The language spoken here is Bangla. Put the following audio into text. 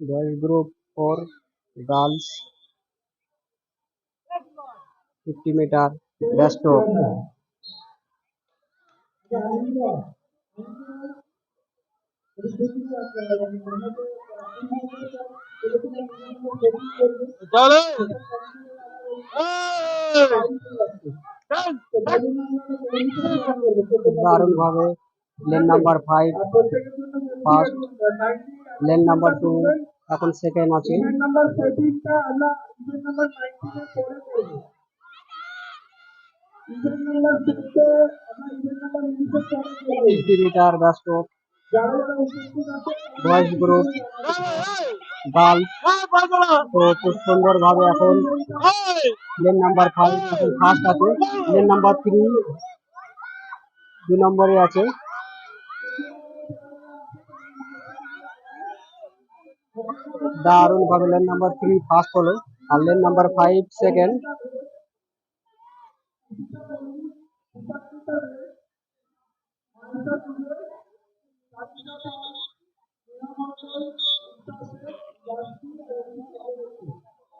बॉयज़ ग्रुप और गर्ल्स फिफ्टी मीटर बेस्ट चलो दारुण भावे number five fast lane number two এখন সেকেন্ড আছে। নাম্বার সেটিংটা আমরা ইভেন্ট নাম্বার 19 এর পরে করব ইভেন্ট নাম্বার 6 আমরা ইভেন্ট নাম্বার 19 এর পরে করব fifty metre boys group girls তো খুব সুন্দর ভাবে এখন লেন নাম্বার ফাইভ এখন ফার্স্ট আছে। লেন নাম্বার থ্রি দুই নম্বরে আছে। দারুণ ভাবে লেন নাম্বার থ্রি ফার্স্ট হলো আর লেন নাম্বার ফাইভ সেকেন্ড